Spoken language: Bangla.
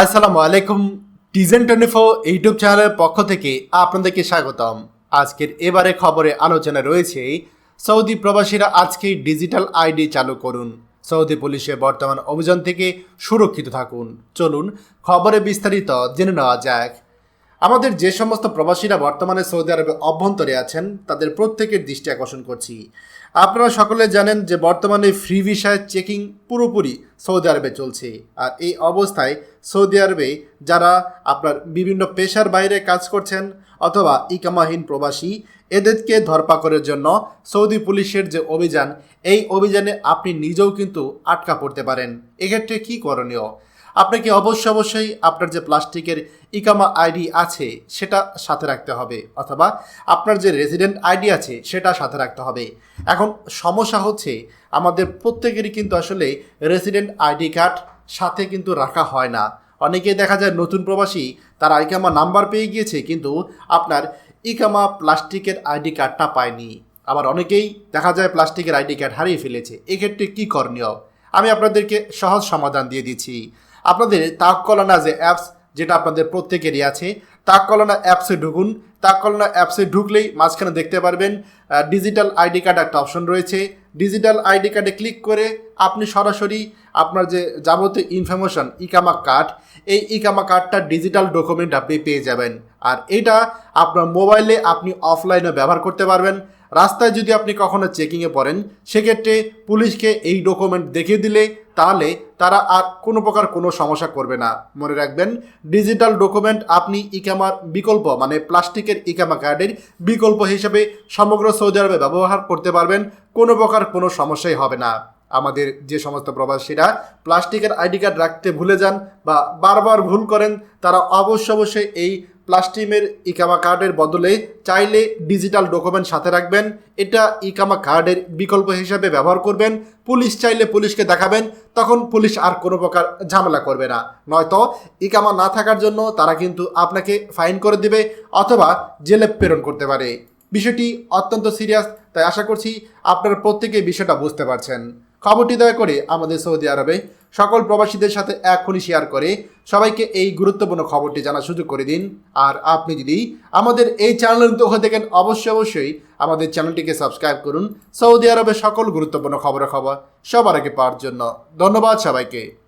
আসসালামু আলাইকুম টিজেন টোয়েন্টি ফোর ইউটিউব চ্যানেলের পক্ষ থেকে আপনাদেরকে স্বাগতম। আজকের এবারে খবরে আলোচনা রয়েছে, সৌদি প্রবাসীরা আজকে ডিজিটাল আইডি চালু করুন। সৌদি পুলিশের বর্তমান অভিযান থেকে সুরক্ষিত থাকুন। চলুন খবরে বিস্তারিত জেনে নেওয়া যাক। আমাদের যে সমস্ত প্রবাসীরা বর্তমানে সৌদি আরবে অভ্যন্তরে আছেন, তাদের প্রত্যেকের দৃষ্টি আকর্ষণ করছি। আপনারা সকলে জানেন যে বর্তমানে ফ্রি ভিসায় চেকিং পুরোপুরি সৌদি আরবে চলছে। আর এই অবস্থায় সৌদি আরবে যারা আপনার বিভিন্ন পেশার বাইরে কাজ করছেন অথবা ইকামাহীন প্রবাসী, এদেরকে ধরপাকড়ের জন্য সৌদি পুলিশের যে অভিযান, এই অভিযানে আপনি নিজেও কিন্তু আটকা পড়তে পারেন। এক্ষেত্রে কী করণীয়? আপনাকে অবশ্যই অবশ্যই আপনার যে প্লাস্টিকের ইকামা আইডি আছে, সেটা সাথে রাখতে হবে, অথবা আপনার যে রেজিডেন্ট আইডি আছে, সেটা সাথে রাখতে হবে। এখন সমস্যা হচ্ছে, আমাদের প্রত্যেকেরই কিন্তু আসলে রেসিডেন্ট আইডি কার্ড সাথে কিন্তু রাখা হয় না। অনেকেই দেখা যায় নতুন প্রবাসী, তারা ইকামা নাম্বার পেয়ে গিয়েছে, কিন্তু আপনার ইকামা প্লাস্টিকের আইডি কার্ডটা পায়নি। আবার অনেকেই দেখা যায় প্লাস্টিকের আইডি কার্ড হারিয়ে ফেলেছে। এক্ষেত্রে কী করণীয়? আমি আপনাদেরকে সহজ সমাধান দিয়ে দিচ্ছি। আপনাদের তাক কলানা যে অ্যাপস যেটা আপনাদের প্রত্যেকেরই আছে তাক কলানা অ্যাপসে ঢুকুন তাককলনা অ্যাপসে ঢুকলেই মাঝখানে দেখতে পারবেন ডিজিটাল আইডি কার্ড একটা অপশন রয়েছে। ডিজিটাল আইডি কার্ডে ক্লিক করে আপনি সরাসরি আপনার যে যাবতীয় ইনফরমেশন ইকামা কার্ড এই ইকামা কার্ডটা ডিজিটাল ডকুমেন্ট আপনি পেয়ে যাবেন। আর এটা আপনার মোবাইলে আপনি অফলাইনে ব্যবহার করতে পারবেন। রাস্তায় যদি আপনি কখনো চেকিংয়ে পড়েন, সেক্ষেত্রে পুলিশকে এই ডকুমেন্ট দেখিয়ে দিলে তাহলে তারা আর কোনো প্রকার কোনো সমস্যা করবে না। মনে রাখবেন ডিজিটাল ডকুমেন্ট আপনি ইকামার বিকল্প মানে প্লাস্টিকের ইকামা কার্ডের বিকল্প হিসেবে সমগ্র সৌদি আরবে ব্যবহার করতে পারবেন, কোনো প্রকার কোনো সমস্যাই হবে না। আমাদের যে সমস্ত প্রবাসীরা প্লাস্টিকের আইডি কার্ড রাখতে ভুলে যান বা বারবার ভুল করেন, তারা অবশ্য অবশ্যই এই প্লাস্টিমের ইকামা কার্ডের বদলে চাইলে ডিজিটাল ডকুমেন্ট সাথে রাখবেন। এটা ইকামা কার্ডের বিকল্প হিসাবে ব্যবহার করবেন। পুলিশ চাইলে পুলিশকে দেখাবেন, তখন পুলিশ আর কোনো প্রকার ঝামেলা করবে না। নয়তো ইকামা না থাকার জন্য তারা কিন্তু আপনাকে ফাইন করে দেবে অথবা জেলে প্রেরণ করতে পারে। বিষয়টি অত্যন্ত সিরিয়াস, তাই আশা করছি আপনারা প্রত্যেকে বিষয়টা বুঝতে পারছেন। খবরটি দয়া করে আমাদের সৌদি আরবে সকল প্রবাসীদের সাথে এখনই শেয়ার করে। সবাইকে এই গুরুত্বপূর্ণ খবরটি জানার সুযোগ করে দিন। আর আপনি যদি আমাদের এই চ্যানেল নতুন হয়ে থাকেন, অবশ্যই অবশ্যই আমাদের চ্যানেলটিকে সাবস্ক্রাইব করুন। সৌদি আরবের সকল গুরুত্বপূর্ণ খবরের খবর সবার আগে পাওয়ার জন্য। ধন্যবাদ সবাইকে।